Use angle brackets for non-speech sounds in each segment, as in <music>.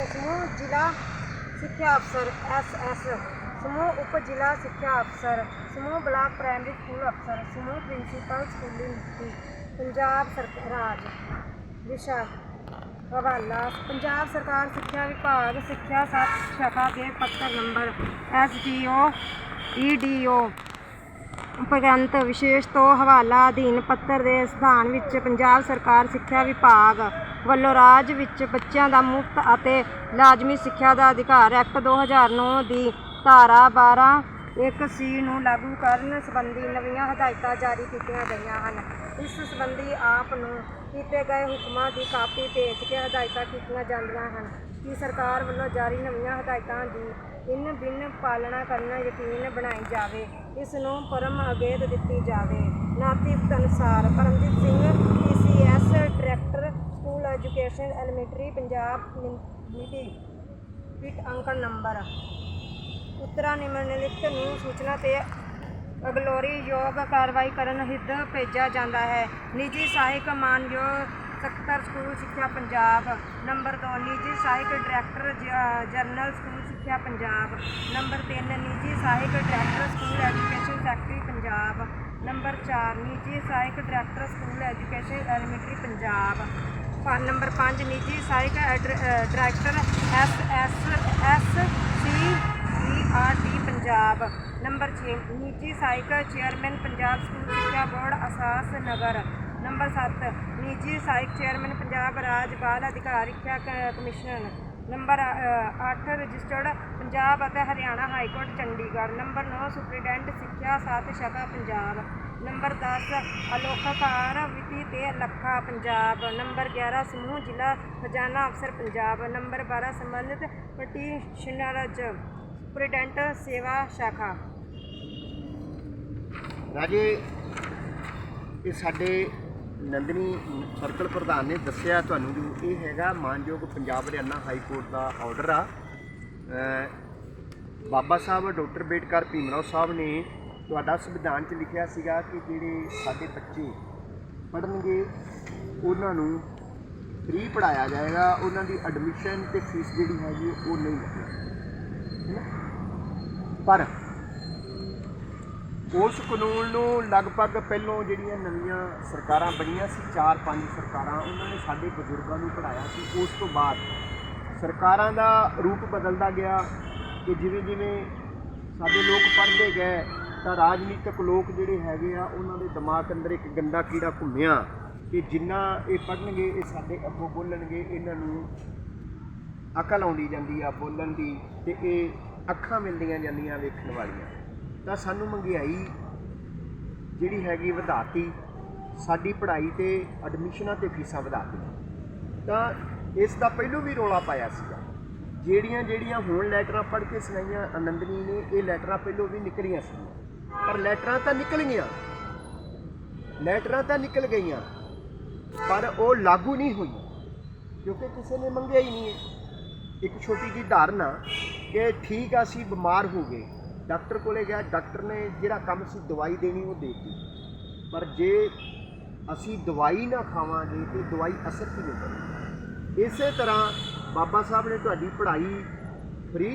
ਸਮੂਹ ਜ਼ਿਲ੍ਹਾ ਸਿੱਖਿਆ ਅਫਸਰ ਐਸਐਸ ਸਮੂਹ ਉਪ ਜ਼ਿਲ੍ਹਾ ਸਿੱਖਿਆ ਅਫਸਰ, ਸਮੂਹ ਬਲਾਕ ਪ੍ਰਾਇਮਰੀ ਸਕੂਲ ਅਫਸਰ, ਸਮੂਹ ਪ੍ਰਿੰਸੀਪਲ ਸਕੂਲੀ ਮੁਖੀ ਪੰਜਾਬ ਸਰਕਾਰ ਰਾਜ ਵਿਸ਼ਾ ਹਵਾਲਾ, ਪੰਜਾਬ ਸਰਕਾਰ ਸਿੱਖਿਆ ਵਿਭਾਗ ਸਿੱਖਿਆ ਸੱਤ ਸ਼ਾਖਾ ਦੇ ਪੱਤਰ ਨੰਬਰ ਐਸਡੀਓ ਈਡੀਓ ਉਪਰੰਤ ਵਿਸ਼ੇਸ਼ ਤੋਂ ਹਵਾਲਾ ਅਧੀਨ ਪੱਤਰ ਦੇ ਸਥਾਨ ਵਿੱਚ ਪੰਜਾਬ ਸਰਕਾਰ ਸਿੱਖਿਆ ਵਿਭਾਗ ਵੱਲੋਂ ਰਾਜ ਵਿੱਚ ਬੱਚਿਆਂ ਦਾ ਮੁਫਤ ਅਤੇ ਲਾਜ਼ਮੀ ਸਿੱਖਿਆ ਦਾ ਅਧਿਕਾਰ ਐਕਟ 2009 ਦੀ ਧਾਰਾ 12 ਇੱਕ ਸੀ ਨੂੰ ਲਾਗੂ ਕਰਨ ਸੰਬੰਧੀ ਨਵੀਆਂ ਹਦਾਇਤਾਂ ਜਾਰੀ ਕੀਤੀਆਂ ਗਈਆਂ ਹਨ। ਇਸ ਸੰਬੰਧੀ ਆਪ ਨੂੰ ਕੀਤੇ ਗਏ ਹੁਕਮਾਂ ਦੀ ਕਾਪੀ ਭੇਜ ਕੇ ਹਦਾਇਤਾਂ ਕੀਤੀਆਂ ਜਾਂਦੀਆਂ ਹਨ ਕਿ ਸਰਕਾਰ ਵੱਲੋਂ ਜਾਰੀ ਨਵੀਆਂ ਹਦਾਇਤਾਂ ਦੀ ਇਨ ਬਿਨ ਪਾਲਣਾ ਕਰਨਾ ਯਕੀਨ ਬਣਾਈ ਜਾਵੇ। ਇਸ ਨੂੰ ਪਰਮ ਅਗੇਤ ਦਿੱਤੀ ਜਾਵੇ। ਨਾਤਿਕ ਅਨੁਸਾਰ Paramjit Singh PCS director school education elementary Punjab ਮਿਤੀ ਫਿਟ ਅੰਕੜ ਨੰਬਰ। ਉੱਤਰਾ ਨਿਮਨਲਿਖਤ ਨੂੰ ਸੂਚਨਾ ਤੇ ਅਗਲੋਰੀ ਯੋਗ ਕਾਰਵਾਈ ਕਰਨ ਹਿੱਤ ਭੇਜਿਆ ਜਾਂਦਾ ਹੈ। ਨਿੱਜੀ ਸਹਾਇਕ ਮਾਨਯੋਗ ਸਕੱਤਰ ਸਕੂਲ ਸਿੱਖਿਆ ਪੰਜਾਬ। ਨੰਬਰ 2 ਨਿੱਜੀ ਸਹਾਇਕ ਡਾਇਰੈਕਟਰ ਜ- ਜਨਰਲ ਸਕੂਲ ਸਿੱਖਿਆ ਪੰਜਾਬ। ਨੰਬਰ 3 ਨਿੱਜੀ ਸਹਾਇਕ director school education secretary Punjab. Number 4 ਨਿੱਜੀ ਸਹਾਇਕ director school education elementary Punjab. Number 5 ਨਿੱਜੀ ਸਹਾਇਕ ਐਡਰ- director S S S C R T Punjab. Number 6 ਨਿੱਜੀ ਸਹਾਇਕ ਚੇਅਰਮੈਨ ਪੰਜਾਬ ਸਕੂਲ ਸਿੱਖਿਆ ਬੋਰਡ, ਅਸਾਸ ਨਗਰ। ਨੰਬਰ 7 ਨਿੱਜੀ ਸਹਾਇਕ ਚੇਅਰਮੈਨ ਪੰਜਾਬ ਰਾਜ ਬਾਲ ਅਧਿਕਾਰ ਰੱਖਿਆ ਕ- ਕਮਿਸ਼ਨ। ਨੰਬਰ 8 ਰਜਿਸਟਰਡ ਪੰਜਾਬ ਅਤੇ Haryana high court Chandigarh. Number 9 superintendent ਸਿੱਖਿਆ ਸਾਥ ਸ਼ਾਖਾ ਪੰਜਾਬ। ਨੰਬਰ 10 ਅਲੋਕਾਕਾਰ ਵਿਧੀ ਤੇ ਲੱਖਾ ਪੰਜਾਬ। ਨੰਬਰ 11 ਸਮੂਹ, ਜ਼ਿਲ੍ਹਾ ਖਜ਼ਾਨਾ ਅਫਸਰ ਪੰਜਾਬ। ਨੰਬਰ 12 ਸੰਬੰਧਿਤ ਪਟੀਸ਼ਨਰਜ ਸੁਪਰੀਡੈਂਟ ਸੇਵਾ ਸ਼ਾਖਾ। ਰਾਜੇ, ਇਹ ਸਾਡੇ ਨੰਦਨੀ ਸਰਕਲ ਪ੍ਰਧਾਨ ਨੇ ਦੱਸਿਆ ਤੁਹਾਨੂੰ ਜੋ ਇਹ ਹੈਗਾ ਮਾਨਯੋਗ ਪੰਜਾਬ ਹਰਿਆਣਾ ਹਾਈ ਕੋਰਟ ਦਾ ਆਰਡਰ ਆ। ਬਾਬਾ ਸਾਹਿਬ, ਡਾਕਟਰ ਬੇਟਕਰ ਭੀਮਰਾਓ ਸਾਹਿਬ ਨੇ ਤੁਹਾਡਾ ਸੰਵਿਧਾਨ 'ਚ ਲਿਖਿਆ ਸੀਗਾ ਕਿ ਜਿਹੜੇ ਸਾਡੇ ਬੱਚੇ ਪੜ੍ਹਨਗੇ, ਉਹਨਾਂ ਨੂੰ ਫ੍ਰੀ ਪੜਾਇਆ ਜਾਏਗਾ, ਉਹਨਾਂ ਦੀ ਐਡਮਿਸ਼ਨ ਤੇ ਫੀਸ ਜਿਹੜੀ ਹੈਗੀ ਉਹ ਨਹੀਂ ਲੱਗੇਗੀ ਹੈ ਨਾ? ਪਰ ਉਸ ਕਾਨੂੰਨ ਨੂੰ ਲਗਭਗ ਪਹਿਲੋਂ ਜਿਹੜੀਆਂ ਨਵੀਆਂ ਸਰਕਾਰਾਂ ਬਣੀਆਂ ਸੀ 4-5 ਸਰਕਾਰਾਂ, ਉਹਨਾਂ ਨੇ ਸਾਡੇ ਬਜ਼ੁਰਗਾਂ ਨੂੰ ਪੜਾਇਆ ਸੀ ਉਸ ਤੋਂ ਬਾਅਦ ਸਰਕਾਰਾਂ ਦਾ ਰੂਪ ਬਦਲਦਾ ਗਿਆ ਕਿ ਜਿਵੇਂ ਜਿਵੇਂ ਸਾਡੇ ਲੋਕ ਪੜ੍ਹਦੇ ਗਏ ਤਾਂ ਰਾਜਨੀਤਿਕ ਲੋਕ ਜਿਹੜੇ ਹੈਗੇ ਆ, ਉਹਨਾਂ ਦੇ ਦਿਮਾਗ ਅੰਦਰ ਇੱਕ ਗੰਦਾ ਕੀੜਾ ਘੁੰਮਿਆ ਕਿ ਜਿੰਨਾ ਇਹ ਪੜ੍ਹਨਗੇ, ਇਹ ਸਾਡੇ ਅੱਗੋਂ ਬੋਲਣਗੇ, ਇਹਨਾਂ ਨੂੰ ਅਕਲ ਆਉਂਦੀ ਜਾਂਦੀ ਆ ਬੋਲਣ ਦੀ ਤੇ ਇਹ ਅੱਖਾਂ ਮਿਲਦੀਆਂ ਜਾਂਦੀਆਂ ਵੇਖਣ ਵਾਲੀਆਂ। ਤਾਂ ਸਾਨੂੰ ਮਹਿੰਗਾਈ ਜਿਹੜੀ ਹੈਗੀ ਵਧਾਤੀ, ਸਾਡੀ ਪੜ੍ਹਾਈ ਤੇ ਐਡਮਿਸ਼ਨਾਂ ਤੇ ਫੀਸਾਂ ਵਧਾਤੀਆਂ। ਤਾਂ ਇਸ ਦਾ ਪਹਿਲੋਂ ਵੀ ਰੋਲਾ ਪਾਇਆ ਸੀਗਾ। ਜਿਹੜੀਆਂ ਜਿਹੜੀਆਂ ਹੁਣ ਲੈਟਰਾਂ ਪੜ੍ਹ ਕੇ ਸੁਣਾਈਆਂ, ਆਨੰਦਨੀ ਨੇ, ਇਹ ਲੈਟਰਾਂ ਪਹਿਲੋਂ ਵੀ ਨਿਕਲੀਆਂ ਸੀ। ਪਰ ਲੈਟਰਾਂ ਤਾਂ ਨਿਕਲ ਗਈਆਂ। ਲੈਟਰਾਂ ਤਾਂ ਨਿਕਲ ਗਈਆਂ। ਪਰ ਉਹ ਲਾਗੂ ਨਹੀਂ ਹੋਈ, ਕਿਉਂਕਿ ਕਿਸੇ ਨੇ ਮੰਗਿਆ ਹੀ ਨਹੀਂ ਹੈ ਇੱਕ ਛੋਟੀ ਜੀ ਧਾਰਨਾ ਕਿ ਠੀਕ ਆ, ਅਸੀਂ ਬਿਮਾਰ ਹੋ ਗਏ। ਡਾਕਟਰ ਕੋਲੇ ਗਿਆ, ਡਾਕਟਰ ਨੇ ਜਿਹੜਾ ਕੰਮ ਸੀ ਦਵਾਈ ਦੇਣੀ ਉਹ ਦੇ ਦਿੱਤੀ। ਪਰ ਜੇ ਅਸੀਂ ਦਵਾਈ ਨਾ ਖਾਵਾਂਗੇ ਤੇ ਦਵਾਈ ਅਸਰ ਕਿਵੇਂ ਕਰੇਗੀ? ਇਸੇ ਤਰ੍ਹਾਂ ਬਾਬਾ ਸਾਹਿਬ ਨੇ ਤੁਹਾਡੀ ਪੜ੍ਹਾਈ ਫ੍ਰੀ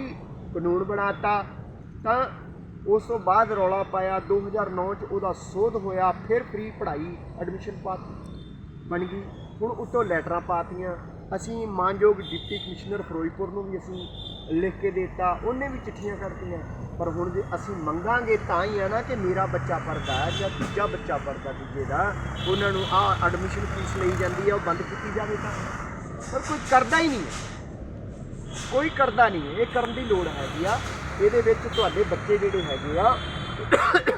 ਕਾਨੂੰਨ ਬਣਾਤਾ, ਤਾਂ ਉਸ ਤੋਂ ਬਾਅਦ ਰੌਲਾ ਪਾਇਆ। 2009 ਚ ਉਹਦਾ ਸੋਧ ਹੋਇਆ। ਫਿਰ ਫ੍ਰੀ ਪੜ੍ਹਾਈ ਐਡਮਿਸ਼ਨ ਪਾਤੀ। ਬਣ ਗਈ। ਹੁਣ ਉੱਤੋਂ ਲੈਟਰਾਂ ਪਾਤੀਆਂ। ਅਸੀਂ ਮਾਨਯੋਗ ਡਿਪਟੀ ਕਮਿਸ਼ਨਰ ਫਿਰੋਜ਼ਪੁਰ ਨੂੰ ਵੀ ਅਸੀਂ ਲਿਖ ਕੇ ਦਿੱਤਾ। ਉਹਨੇ ਵੀ ਚਿੱਠੀਆਂ ਕਰਤੀਆਂ। ਪਰ ਹੁਣ ਜੇ ਅਸੀਂ ਮੰਗਾਂਗੇ ਤਾਂ ਹੀ ਆ ਨਾ ਕਿ ਮੇਰਾ ਬੱਚਾ ਪੜਦਾ ਹੈ ਜਾਂ ਦੂਜਾ ਬੱਚਾ ਪੜਦਾ ਦੂਜੇ ਦਾ। ਉਹਨਾਂ ਨੂੰ ਆਹ ਐਡਮਿਸ਼ਨ ਫੀਸ ਲਈ ਜਾਂਦੀ ਹੈ ਉਹ ਬੰਦ ਕੀਤੀ ਜਾਵੇ ਤਾਂ। ਪਰ ਕੋਈ ਕਰਦਾ ਹੀ ਨਹੀਂ ਹੈ। ਕੋਈ ਕਰਦਾ ਨਹੀਂ ਇਹ ਕਰਨ ਦੀ ਲੋੜ ਹੈਗੀ ਆ। ਇਹਦੇ ਵਿੱਚ ਤੁਹਾਡੇ ਬੱਚੇ ਜਿਹੜੇ ਹੈਗੇ ਆ,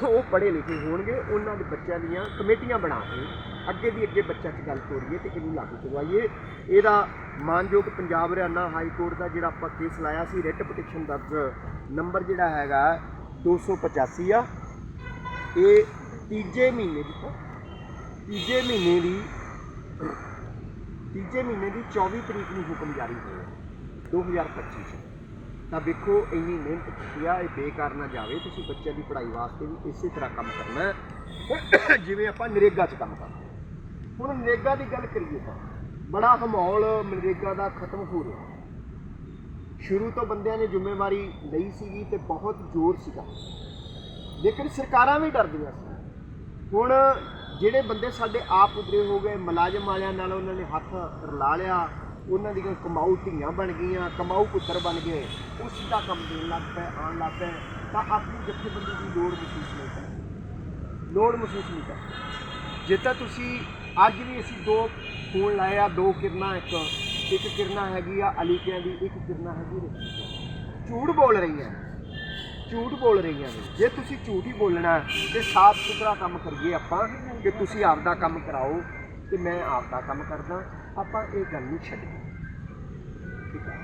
ਉਹ ਪੜ੍ਹੇ ਲਿਖੇ ਹੋਣਗੇ, ਉਹਨਾਂ ਦੇ ਬੱਚਿਆਂ ਦੀਆਂ ਕਮੇਟੀਆਂ ਬਣਾ ਕੇ ਅੱਗੇ ਦੀ ਅੱਗੇ ਬੱਚਿਆਂ 'ਚ ਗੱਲ ਤੋਰੀਏ ਤੇ ਇਹਨੂੰ ਲਾਗੂ ਕਰਵਾਈਏ। ਇਹਦਾ ਮਾਨਯੋਗ ਪੰਜਾਬ ਹਰਿਆਣਾ ਹਾਈ ਕੋਰਟ ਦਾ ਜਿਹੜਾ ਆਪਾਂ ਕੇਸ ਲਾਇਆ ਸੀ ਰਿਟ ਪਟੀਸ਼ਨ ਦਰਜ ਨੰਬਰ ਜਿਹੜਾ ਹੈਗਾ 285 ਆ। ਇਹ ਤੀਜੇ ਮਹੀਨੇ ਦੀ ਤੀਜੇ ਮਹੀਨੇ ਦੀ ਤੀਜੇ ਮਹੀਨੇ ਦੀ 24 ਤਰੀਕ ਨੂੰ ਹੁਕਮ ਜਾਰੀ ਹੋਇਆ 2025 ਚ। ਤਾਂ ਵੇਖੋ, ਇੰਨੀ ਮਿਹਨਤ ਕੀਤੀ ਆ, ਇਹ ਬੇਕਾਰ ਨਾ ਜਾਵੇ। ਤੁਸੀਂ ਬੱਚਿਆਂ ਦੀ ਪੜ੍ਹਾਈ ਵਾਸਤੇ ਵੀ ਇਸੇ ਤਰ੍ਹਾਂ ਕੰਮ ਕਰਨਾ <coughs> ਜਿਵੇਂ ਆਪਾਂ ਨਰੇਗਾ 'ਚ ਕੰਮ ਕਰਦੇ ਹਾਂ। ਹੁਣ ਨਰੇਗਾ ਦੀ ਗੱਲ ਕਰੀਏ ਤਾਂ, ਬੜਾ ਹਮੌਲ ਨਰੇਗਾ ਦਾ ਖਤਮ ਹੋ ਰਿਹਾ। ਸ਼ੁਰੂ ਤੋਂ ਬੰਦਿਆਂ ਨੇ ਜ਼ਿੰਮੇਵਾਰੀ ਲਈ ਸੀਗੀ ਤੇ ਬਹੁਤ ਜ਼ੋਰ ਸੀਗਾ। ਲੇਕਿਨ ਸਰਕਾਰਾਂ ਵੀ ਡਰਦੀਆਂ ਸੀ। ਹੁਣ ਜਿਹੜੇ ਬੰਦੇ ਸਾਡੇ ਆਪ ਉਧਰੇ ਹੋ ਗਏ, ਮੁਲਾਜ਼ਮ ਵਾਲਿਆਂ ਨਾਲ ਉਹਨਾਂ ਨੇ ਹੱਥ ਰਲਾ ਲਿਆ ਉਹਨਾਂ ਦੀਆਂ ਕਮਾਊ ਧੀਆਂ ਬਣ ਗਈਆਂ ਕਮਾਊ ਪੁੱਤਰ ਬਣ ਗਏ। ਉਹ ਸਿੱਧਾ ਕੰਮ ਦੇਣ ਲੱਗ ਪਏ ਆਉਣ ਲੱਗ ਪਏ। ਤਾਂ ਆਪਣੀ ਜਥੇਬੰਦੀ ਦੀ ਲੋੜ ਮਹਿਸੂਸ ਨਹੀਂ ਕਰ ਲੋੜ ਮਹਿਸੂਸ ਨਹੀਂ ਕਰ ਜੇ ਤਾਂ ਤੁਸੀਂ ਅੱਜ ਵੀ ਅਸੀਂ ਦੋ ਫੋਨ ਲਾਏ ਆ ਦੋ ਕਿਰਨਾਂ ਇੱਕ ਇੱਕ ਕਿਰਨਾਂ ਹੈਗੀ ਆ ਅਲੀਕਿਆਂ ਦੀ ਇੱਕ ਕਿਰਨਾਂ ਹੈਗੀ ਰਿਸ਼ੀ ਝੂਠ ਬੋਲ ਰਹੀਆਂ। ਨੇ ਝੂਠ ਬੋਲ ਰਹੀਆਂ ਨੇ। ਜੇ ਤੁਸੀਂ ਝੂਠ ਹੀ ਬੋਲਣਾ ਹੈ, ਤੇ ਸਾਫ਼ ਸੁਥਰਾ ਕੰਮ ਕਰੀਏ ਆਪਾਂ ਕਿ ਤੁਸੀਂ ਆਪਦਾ ਕੰਮ ਕਰਾਓ ਤੇ ਮੈਂ ਆਪਦਾ ਕੰਮ ਕਰਦਾ। ਆਪਾਂ ਇਹ ਗੱਲ ਨਹੀਂ ਛੱਡਣੀ ਠੀਕ ਹੈ?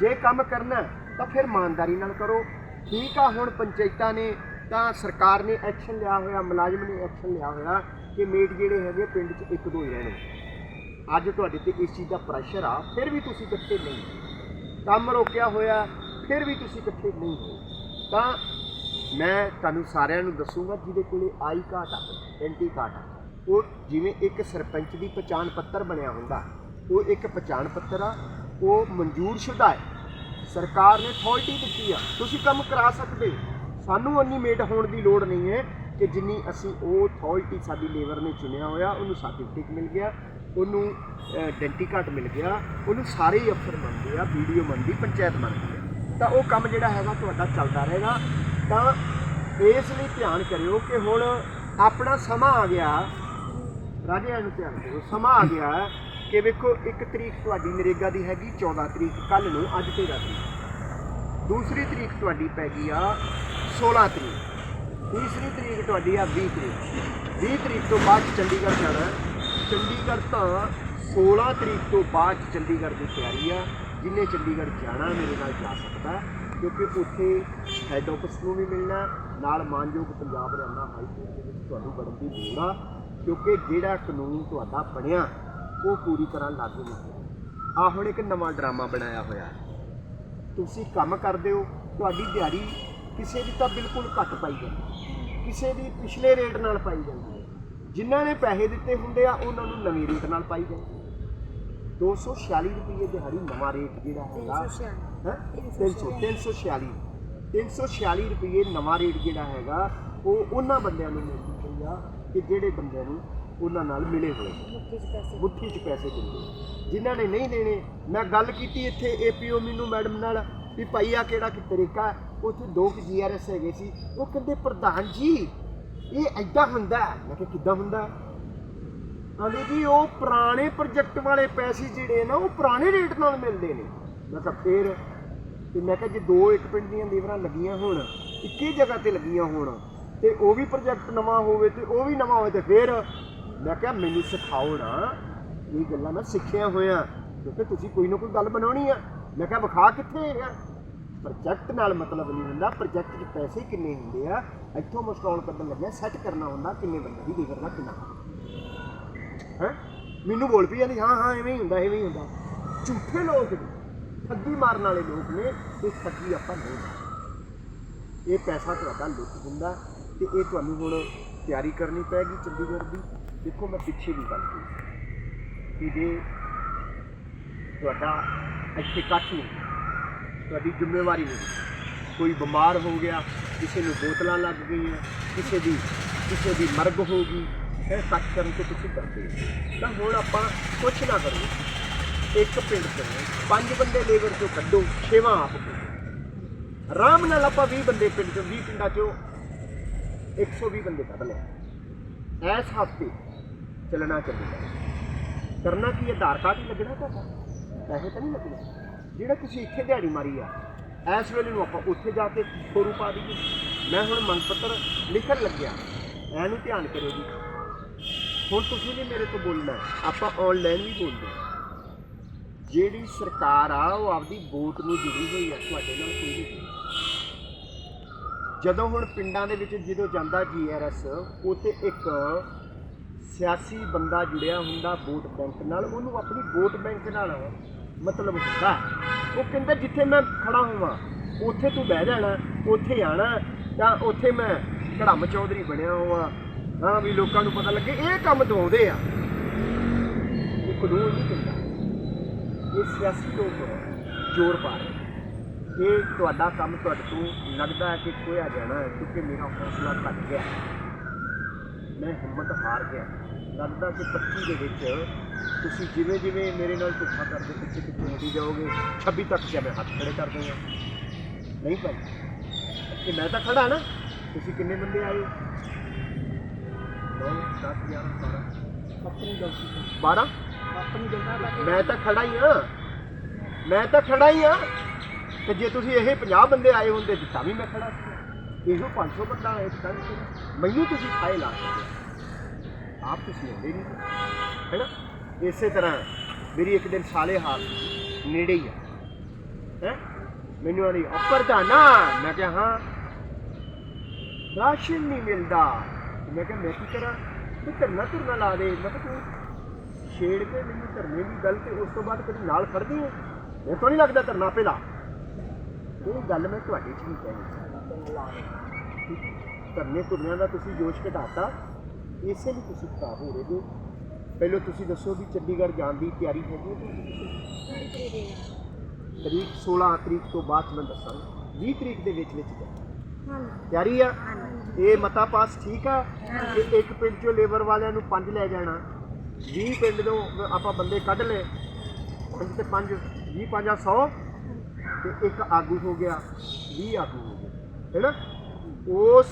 ਜੇ ਕੰਮ ਕਰਨਾ ਤਾਂ ਫਿਰ ਇਮਾਨਦਾਰੀ ਨਾਲ ਕਰੋ। ਠੀਕ ਆ, ਹੁਣ ਪੰਚਾਇਤਾਂ ਨੇ ਤਾਂ ਸਰਕਾਰ ਨੇ ਐਕਸ਼ਨ ਲਿਆ ਹੋਇਆ, ਮੁਲਾਜ਼ਮ ਨੇ ਐਕਸ਼ਨ ਲਿਆ ਹੋਇਆ ਕਿ ਮੇਟ ਜਿਹੜੇ ਹੈਗੇ ਪਿੰਡ 'ਚ ਇੱਕ ਦੋ ਹੀ ਰਹਿਣੇ। ਅੱਜ ਤੁਹਾਡੇ ਤੇ ਇਸ ਚੀਜ਼ ਦਾ ਪ੍ਰੈਸ਼ਰ ਆ, ਫਿਰ ਵੀ ਤੁਸੀਂ ਇਕੱਠੇ ਨਹੀਂ। ਕੰਮ ਰੋਕਿਆ ਹੋਇਆ, ਫਿਰ ਵੀ ਤੁਸੀਂ ਇਕੱਠੇ ਨਹੀਂ ਹੋ। ਤਾਂ ਮੈਂ ਤੁਹਾਨੂੰ ਸਾਰਿਆਂ ਨੂੰ ਦੱਸੂਗਾ ਜਿਹਦੇ ਕੋਲੇ ਆਈ ਕਾਰਡ ਆ ਐਂਟੀ ਕਾਰਡ ਆ। ਉਹ ਜਿਵੇਂ ਇੱਕ ਸਰਪੰਚ ਦੀ ਪਛਾਣ ਪੱਤਰ ਬਣਿਆ ਹੁੰਦਾ, ਉਹ ਇੱਕ ਪਛਾਣ ਪੱਤਰ ਆ, ਉਹ ਮਨਜ਼ੂਰ ਸ਼ੁਦਾ ਹੈ। ਸਰਕਾਰ ਨੇ ਅਥਾਰਟੀ ਦਿੱਤੀ ਆ, ਤੁਸੀਂ ਕੰਮ ਕਰਾ ਸਕਦੇ ਹੋ। ਸਾਨੂੰ ਉਨੀ ਮੇਟ ਹੋਣ ਦੀ ਲੋੜ ਨਹੀਂ ਹੈ ਕਿ ਜਿੰਨੀ ਅਸੀਂ ਉਹ ਅਥਾਰਟੀ ਸਾਡੀ ਲੇਬਰ ਨੇ ਚੁਣਿਆ ਹੋਇਆ, ਉਹਨੂੰ ਸਰਟੀਫਿਕੇਟ ਮਿਲ ਗਿਆ, ਉਹਨੂੰ ਡੈਂਟੀ ਕਾਰਡ ਮਿਲ ਗਿਆ, ਉਹਨੂੰ ਸਾਰੇ ਹੀ ਅਫਸਰ ਮੰਨਦੇ ਆ ਵੀਡੀਓ ਮੰਨਦੀ, ਪੰਚਾਇਤ ਮੰਨਦੀ ਆ। ਤਾਂ ਉਹ ਕੰਮ ਜਿਹੜਾ ਹੈਗਾ ਤੁਹਾਡਾ ਚੱਲਦਾ ਰਹੇਗਾ। ਤਾਂ ਇਸ ਲਈ ਧਿਆਨ ਕਰਿਓ ਕਿ ਹੁਣ ਆਪਣਾ ਸਮਾਂ ਆ ਗਿਆ। ਰਾਜਿਆਂ ਨੂੰ ਧਿਆਨ ਦਿਓ ਸਮਾਂ ਆ ਗਿਆ ਕਿ ਵੇਖੋ, ਇੱਕ ਤਰੀਕ ਤੁਹਾਡੀ ਨਰੇਗਾ ਦੀ ਹੈਗੀ 14 ਤਰੀਕ ਕੱਲ ਨੂੰ, ਅੱਜ 13 ਤਰੀਕ। ਦੂਸਰੀ ਤਰੀਕ ਤੁਹਾਡੀ ਪੈ ਗਈ ਆ 16 ਤਰੀਕ। ਤੀਸਰੀ ਤਰੀਕ ਤੁਹਾਡੀ ਆ 20 ਤਰੀਕ। 20 ਤਰੀਕ ਤੋਂ ਬਾਅਦ 'ਚ ਚੰਡੀਗੜ੍ਹ ਜਾਣਾ ਚੰਡੀਗੜ੍ਹ ਤਾਂ 16 ਤਰੀਕ ਤੋਂ ਬਾਅਦ 'ਚ ਚੰਡੀਗੜ੍ਹ ਦੀ ਤਿਆਰੀ ਆ, ਜਿੰਨੇ ਚੰਡੀਗੜ੍ਹ ਜਾਣਾ ਮੇਰੇ ਨਾਲ ਜਾ ਸਕਦਾ ਕਿਉਂਕਿ ਉੱਥੇ ਹੈੱਡ ਆਫਿਸ ਨੂੰ ਵੀ ਮਿਲਣਾ ਨਾਲ ਮਾਨਯੋਗ ਪੰਜਾਬ ਹਰਿਆਣਾ ਹਾਈ ਕੋਰਟ ਦੇ ਵਿੱਚ ਤੁਹਾਨੂੰ ਵੜਨ ਦੀ ਲੋੜ ਆ। ਕਿਉਂਕਿ ਜਿਹੜਾ ਕਾਨੂੰਨ ਤੁਹਾਡਾ ਬਣਿਆ ਉਹ ਪੂਰੀ ਤਰ੍ਹਾਂ ਲਾਗੂ ਨਹੀਂ ਹੋਇਆ। ਆ ਹੁਣ ਇੱਕ ਨਵਾਂ ਡਰਾਮਾ ਬਣਾਇਆ ਹੋਇਆ। ਤੁਸੀਂ ਕੰਮ ਕਰਦੇ ਹੋ ਤੁਹਾਡੀ ਦਿਹਾੜੀ ਕਿਸੇ ਦੀ ਤਾਂ ਬਿਲਕੁਲ ਘੱਟ ਪਾਈ ਜਾਂਦੀ ਹੈ। ਕਿਸੇ ਦੀ ਪਿਛਲੇ ਰੇਟ ਨਾਲ ਪਾਈ ਜਾਂਦੀ ਹੈ। ਜਿਨ੍ਹਾਂ ਨੇ ਪੈਸੇ ਦਿੱਤੇ ਹੁੰਦੇ ਆ ਉਹਨਾਂ ਨੂੰ ਨਵੀਂ ਰੇਟ ਨਾਲ ਪਾਈ ਜਾਂਦੀ ਹੈ। 246 ਰੁਪਏ ਦਿਹਾੜੀ ਨਵਾਂ ਰੇਟ ਜਿਹੜਾ ਹੈਗਾ। 346 ਹੈ? 300 346 346 ਰੁਪਏ ਨਵਾਂ ਰੇਟ ਜਿਹੜਾ ਹੈਗਾ ਉਹ ਉਹਨਾਂ ਬੰਦਿਆਂ ਨੂੰ ਮਿਲਦੀ ਪਈ ਆ। ਕਿ ਜਿਹੜੇ ਬੰਦਿਆਂ ਨੂੰ ਉਹਨਾਂ ਨਾਲ ਮਿਲੇ ਹੋਏ। ਮੁੱਠੀ 'ਚ ਪੈਸੇ ਮੁੱਠੀ 'ਚ ਪੈਸੇ ਦਿੰਦੇ ਜਿਨ੍ਹਾਂ ਨੇ ਨਹੀਂ ਦੇਣੇ ਮੈਂ ਗੱਲ ਕੀਤੀ ਇੱਥੇ ਏਪੀਓ ਮੈਨੂੰ ਮੈਡਮ ਨਾਲ ਵੀ ਭਾਈ ਆ ਕਿਹੜਾ ਕਿ ਤਰੀਕਾ? ਉੱਥੇ ਦੋ ਕੁ ਜੀਆਰਐਸ ਹੈਗੇ ਸੀ ਉਹ ਕਹਿੰਦੇ ਪ੍ਰਧਾਨ ਜੀ ਇਹ ਐਦਾਂ ਹੁੰਦਾ। ਮੈਂ ਕਿਹਾ ਕਿੱਦਾਂ ਹੁੰਦਾ ਆਂਦੇ ਜੀ ਉਹ ਪੁਰਾਣੇ ਪ੍ਰੋਜੈਕਟ ਵਾਲੇ ਪੈਸੇ ਜਿਹੜੇ ਨਾ ਉਹ ਪੁਰਾਣੇ ਰੇਟ ਨਾਲ ਮਿਲਦੇ ਨੇ ਮੈਂ ਕਿਹਾ ਫੇਰ ਤੇ ਮੈਂ ਕਿਹਾ ਜੇ ਦੋ ਇੱਕ ਪਿੰਡ ਦੀਆਂ ਲੀਵਰਾਂ ਲੱਗੀਆਂ ਹੋਣ ਇੱਕੇ ਜਗ੍ਹਾ ਤੇ ਲੱਗੀਆਂ ਹੋਣ ਤੇ ਉਹ ਵੀ ਪ੍ਰੋਜੈਕਟ ਨਵਾਂ ਹੋਵੇ ਤੇ ਉਹ ਵੀ ਨਵਾਂ ਹੋਵੇ ਤੇ ਫੇਰ ਮੈਂ ਕਿਹਾ ਮੈਨੂੰ ਸਿਖਾਓ ਨਾ। ਇਹ ਗੱਲਾਂ ਮੈਂ ਸਿੱਖਿਆ ਹੋਇਆ ਕਿਉਂਕਿ ਤੁਸੀਂ ਕੋਈ ਨਾ ਕੋਈ ਗੱਲ ਬਣਾਉਣੀ ਆ। ਮੈਂ ਕਿਹਾ ਵਿਖਾ ਕਿੱਥੇ ਹੈਗਾ? ਪ੍ਰੋਜੈਕਟ ਨਾਲ ਮਤਲਬ ਨਹੀਂ ਹੁੰਦਾ। ਪ੍ਰੋਜੈਕਟ 'ਚ ਪੈਸੇ ਕਿੰਨੇ ਹੁੰਦੇ ਆ? ਇੱਥੋਂ ਮਸਟਾਉਣ ਕੱਢਣ ਲੱਗਿਆ ਸੈੱਟ ਕਰਨਾ ਹੁੰਦਾ ਕਿੰਨੇ ਬੰਦੇ ਦੀ ਲੀਵਰ ਦਾ ਕਿੰਨਾ। ਹੈ? ਮੈਨੂੰ ਬੋਲ ਪਈ ਜਾਂਦੀ ਹਾਂ ਹਾਂ, ਐਵੇਂ ਹੀ ਹੁੰਦਾ, ਐਵੇਂ ਹੀ ਹੁੰਦਾ। ਝੂਠੇ ਲੋਕ ਨੇ। ਠੱਗੀ ਮਾਰਨ ਵਾਲੇ ਲੋਕ ਨੇ। ਇਹ ਠੱਗੀ ਆਪਾਂ ਨਹੀਂ ਮਾਰਨੀ। ਇਹ ਪੈਸਾ ਤੁਹਾਡਾ ਲੁੱਟ ਹੁੰਦਾ ਤੇ ਇਹ ਤੁਹਾਨੂੰ ਹੁਣ ਤਿਆਰੀ ਕਰਨੀ ਪੈਗੀ ਚੰਡੀਗੜ੍ਹ ਦੀ। ਦੇਖੋ ਮੈਂ ਪਿੱਛੇ ਵੀ ਗੱਲ ਕੀਤੀ ਕਿ ਜੇ ਤੁਹਾਡਾ ਇੱਥੇ ਕੱਟ ਨਹੀਂ, ਤੁਹਾਡੀ ਜ਼ਿੰਮੇਵਾਰੀ ਨਹੀਂ। ਕੋਈ ਬਿਮਾਰ ਹੋ ਗਿਆ, ਕਿਸੇ ਨੂੰ ਬੋਤਲਾਂ ਲੱਗ ਗਈਆਂ, ਕਿਸੇ ਦੀ ਕਿਸੇ ਦੀ ਮਰਗ ਹੋ ਗਈ, ਇਹ ਕੱਟ ਕਰਨ ਤੋਂ ਤੁਸੀਂ ਡਰਦੇ ਹੋ। ਤਾਂ ਹੁਣ ਆਪਾਂ ਕੁਛ ਨਾ ਕਰੋ ਇੱਕ ਪਿੰਡ ਤੋਂ ਪੰਜ ਬੰਦੇ ਲੇਬਰ ਚੋਂ ਕੱਢੋ, ਛੇਵਾਂ ਆਪ ਕੱਢੋ ਆਰਾਮ ਨਾਲ ਆਪਾਂ 20 ਬੰਦੇ ਪਿੰਡ ਚੋਂ 20 ਪਿੰਡਾਂ ਚੋਂ 120 ਬੰਦੇ ਕੱਢ ਲਿਆ ਇਸ ਹਫ਼ਤੇ ਚੱਲਣਾ ਚੱਲੇਗਾ ਕਰਨਾ ਕੀ ਆਧਾਰ ਕਾਰਡ ਹੀ ਲੱਗਣਾ ਤੁਹਾਡਾ? ਪੈਸੇ ਤਾਂ ਨਹੀਂ ਲੱਗਣੇ? ਜਿਹੜਾ ਤੁਸੀਂ ਇੱਥੇ ਦਿਹਾੜੀ ਮਾਰੀ ਆ, ਇਸ ਵੇਲੇ ਨੂੰ ਆਪਾਂ ਉੱਥੇ ਜਾ ਕੇ ਖੋਰੂ ਪਾ ਦਈਏ। ਮੈਂ ਹੁਣ ਮੰਗ ਪੱਤਰ ਲਿਖਣ ਲੱਗਿਆ। ਐਨੂੰ ਧਿਆਨ ਕਰਿਓ ਜੀ। ਹੁਣ ਤੁਸੀਂ ਨਹੀਂ ਮੇਰੇ ਤੋਂ ਬੋਲਣਾ ਆਪਾਂ ਆਨਲਾਈਨ ਵੀ ਬੋਲਦੇ ਜਿਹੜੀ ਸਰਕਾਰ ਆ, ਉਹ ਆਪਦੀ ਵੋਟ ਨੂੰ ਜੁੜੀ ਹੋਈ ਆ, ਤੁਹਾਡੇ ਨਾਲ ਕੋਈ ਨਹੀਂ। ਜਦੋਂ ਹੁਣ ਪਿੰਡਾਂ ਦੇ ਵਿੱਚ ਜਦੋਂ ਜਾਂਦਾ ਜੀਆਰਐਸ ਉੱਥੇ ਇੱਕ ਸਿਆਸੀ ਬੰਦਾ ਜੁੜਿਆ ਹੁੰਦਾ ਵੋਟ ਬੈਂਕ ਨਾਲ, ਉਹਨੂੰ ਆਪਣੀ ਵੋਟ ਬੈਂਕ ਨਾਲ ਮਤਲਬ ਹੁੰਦਾ। ਉਹ ਕਹਿੰਦਾ, ਜਿੱਥੇ ਮੈਂ ਖੜਾ ਹੋਵਾਂ, ਉੱਥੇ ਤੂੰ ਬਹਿ ਜਾਣਾ, ਉੱਥੇ ਆਣਾ, ਤਾਂ ਉੱਥੇ ਮੈਂ ਘੜਮ ਚੌਧਰੀ ਬਣਿਆ ਹੋਵਾਂ। ਹਾਂ ਵੀ ਲੋਕਾਂ ਨੂੰ ਪਤਾ ਲੱਗੇ, ਇਹ ਕੰਮ ਦਵਾਉਂਦੇ ਆ। ਇਹ ਕਾਨੂੰਨ ਨਹੀਂ ਕਹਿੰਦਾ ਇਹ ਸਿਆਸੀ ਲੋਕ ਜ਼ੋਰ ਪਾ ਰਹੇ ਇਹ ਤੁਹਾਡਾ ਕੰਮ ਤੁਹਾਡੇ ਤੋਂ ਲੱਗਦਾ ਹੈ ਕਿ ਖੋਇਆ ਜਾਣਾ ਹੈ ਕਿਉਂਕਿ ਮੇਰਾ ਹੌਸਲਾ ਘਟ ਗਿਆ। ਮੈਂ ਹਿੰਮਤ ਹਾਰ ਗਿਆ। ਲੱਗਦਾ ਕਿ 25 ਦੇ ਵਿੱਚ ਤੁਸੀਂ ਜਿਵੇਂ ਜਿਵੇਂ ਮੇਰੇ ਨਾਲ ਧੋਖਾ ਕਰਦੇ ਪਿੱਛੇ ਪਿੱਛੇ ਹੁੰਦੀ ਜਾਓਗੇ 26 ਤੱਕ ਕਿਆ ਮੈਂ ਹੱਥ ਖੜੇ ਕਰ ਦੂੰਗਾ? ਨਹੀਂ ਭਾਈ। ਕਿ ਮੈਂ ਤਾਂ ਖੜਾ ਨਾ। ਤੁਸੀਂ ਕਿੰਨੇ ਬੰਦੇ ਆਏ? 9 10 11 12 ਆਪਣੀ ਗਲਤੀ ਤੋਂ 12 ਆਪਣੀ ਗਲਤੀ ਮੈਂ ਤਾਂ ਖੜਾ ਹੀ ਆ ਮੈਂ ਤਾਂ ਖੜਾ ਹੀ ਆ ਤੇ ਜੇ ਤੁਸੀਂ ਇਹ 50 ਬੰਦੇ ਆਏ ਹੁੰਦੇ ਤਾਂ ਵੀ ਮੈਂ ਖੜਾ ਸੀ, ਇਹੋ 500 ਬੰਦਾ ਆਏ ਤਾਂ ਮੈਨੂੰ ਤੁਸੀਂ ਖਾਏ ਲਾ ਸਕਦੇ ਆਪ ਤੁਸੀਂ ਆਉਂਦੇ ਨਹੀਂ। ਹੈ ਨਾ? ਇਸੇ ਤਰ੍ਹਾਂ ਮੇਰੀ ਇੱਕ ਦਿਨ ਸਾਲੇ ਹਾਲ ਨੇੜੇ ਹੀ ਆ। ਹੈ? ਮੈਨੂੰ ਆਦੀ ਉੱਪਰ ਜਾਣਾ ਮੈਂ ਕਿਹਾ, ਹਾਂ। ਰਾਸ਼ਨ ਨਹੀਂ ਮਿਲਦਾ। ਮੈਂ ਕਿਹਾ, ਮੈਂ ਕੀ ਕਰਾਂ? ਤੂੰ ਧਰਨਾ ਧਰਨਾ ਲਾ ਦੇ। ਮੈਂ ਕਿਹਾ, ਤੂੰ ਛੇੜ ਕੇ ਮੈਨੂੰ ਧਰਨੇ ਦੀ ਗੱਲ ਤੇ ਉਸ ਤੋਂ ਬਾਅਦ ਕਦੀ ਨਾਲ ਖੜਦੀ ਹੈ ਮੈਨੂੰ ਤਾਂ ਨਹੀਂ ਲੱਗਦਾ ਧਰਨਾ ਪਹਿਲਾ ਇਹ ਗੱਲ ਮੈਂ ਤੁਹਾਡੇ 'ਚ ਨਹੀਂ ਕਹਿਣੀ ਧਰਨੇ ਧੁਰਨਿਆਂ ਦਾ ਤੁਸੀਂ ਜੋਸ਼ ਘਟਾਤਾ ਇਸੇ ਲਈ ਤੁਸੀਂ ਖਰਾਬ ਹੋ ਰਹੇ ਹੋ। ਪਹਿਲਾਂ ਤੁਸੀਂ ਦੱਸੋ ਵੀ ਚੰਡੀਗੜ੍ਹ ਜਾਣ ਦੀ ਤਿਆਰੀ ਹੈਗੀ ਹੈ? ਤਰੀਕ 16 ਤਰੀਕ ਤੋਂ ਬਾਅਦ ਮੈਂ ਦੱਸਾਂਗਾ। 20 ਤਰੀਕ ਦੇ ਵਿੱਚ ਵਿੱਚ। ਹਾਂਜੀ। ਤਿਆਰੀ ਆ? ਇਹ ਮਤਾ ਪਾਸ ਠੀਕ ਆ? ਕਿ ਇੱਕ ਪਿੰਡ ਚੋਂ ਲੇਬਰ ਵਾਲਿਆਂ ਨੂੰ ਪੰਜ ਲੈ ਜਾਣਾ। 20 ਪਿੰਡ ਤੋਂ ਆਪਾਂ ਬੰਦੇ ਕੱਢ ਲਏ। ਪੰਜ ਤੇ ਪੰਜ 20 ਪੰਜਾਂ 100 ਤੇ ਇੱਕ ਆਗੂ ਹੋ ਗਿਆ 20 ਆਗੂ ਹੋ ਗਏ ਹੈਨਾ ਉਸ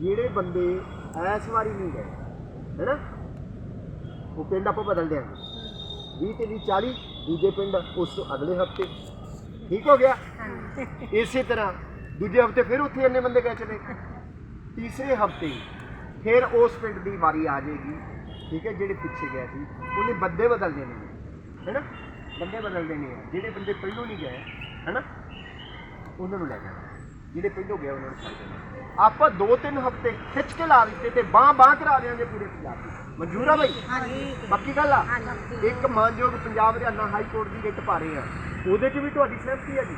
ਜਿਹੜੇ ਬੰਦੇ ਐਸ ਵਾਰੀ ਨਹੀਂ ਗਏ ਹੈਨਾ ਉਹ ਪਿੰਡ ਆਪਾਂ ਬਦਲ ਦਿਆਂਗੇ। 20 ਤੇ 20 40 ਦੂਜੇ ਪਿੰਡ ਉਸ ਤੋਂ ਅਗਲੇ ਹਫ਼ਤੇ ਠੀਕ ਹੋ ਗਿਆ? ਇਸੇ ਤਰ੍ਹਾਂ ਦੂਜੇ ਹਫ਼ਤੇ ਫਿਰ ਉੱਥੇ ਇੰਨੇ ਬੰਦੇ ਗਏ ਚਲੇ। ਤੀਸਰੇ ਹਫ਼ਤੇ ਫਿਰ ਉਸ ਪਿੰਡ ਦੀ ਵਾਰੀ ਆ ਜਾਏਗੀ ਠੀਕ ਹੈ ਜਿਹੜੇ ਪਿੱਛੇ ਗਏ ਸੀ ਉਹਨੇ ਬੰਦੇ ਬਦਲ ਦੇਣੇ ਨੇ ਹੈਨਾ ਬੰਦੇ ਬਦਲ ਦੇਣੇ ਆ ਜਿਹੜੇ ਬੰਦੇ ਪਹਿਲੋਂ ਨਹੀਂ ਗਏ ਹੈਨਾ? ਉਹਨਾਂ ਨੂੰ ਲੈ ਜਾਣਾ। ਜਿਹੜੇ ਪਹਿਲੋਂ ਗਏ ਉਹਨਾਂ ਨੂੰ ਛੱਡ ਦੇਣਾ। ਆਪਾਂ ਦੋ ਤਿੰਨ ਹਫ਼ਤੇ ਖਿੱਚ ਕੇ ਲਾ ਦਿੱਤੇ ਤੇ ਬਾਹ ਬਾਹ ਕਰਾ ਦਿਆਂਗੇ ਪੂਰੇ ਪੰਜਾਬ ਦੀ ਮਨਜ਼ੂਰ ਆ ਬਈ? ਹਾਂਜੀ। ਪੱਕੀ ਗੱਲ ਆ ਇੱਕ ਮਾਨਯੋਗ ਪੰਜਾਬ ਹਰਿਆਣਾ ਹਾਈ ਕੋਰਟ ਦੀ ਰਿਟ ਪਾ ਰਹੇ ਆ। ਉਹਦੇ 'ਚ ਵੀ ਤੁਹਾਡੀ ਸਹਿਮਤੀ ਹੈ ਜੀ।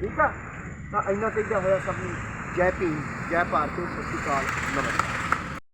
ਠੀਕ ਆ? ਤਾਂ ਇੰਨਾ ਕਹਿੰਦਾ ਹੋਇਆ ਸਭ ਨੂੰ। ਜੈ ਭੀਮ ਜੈ ਭਾਰਤ ਸਤਿ ਸ਼੍ਰੀ ਅਕਾਲ ਨਮਸਕਾਰ।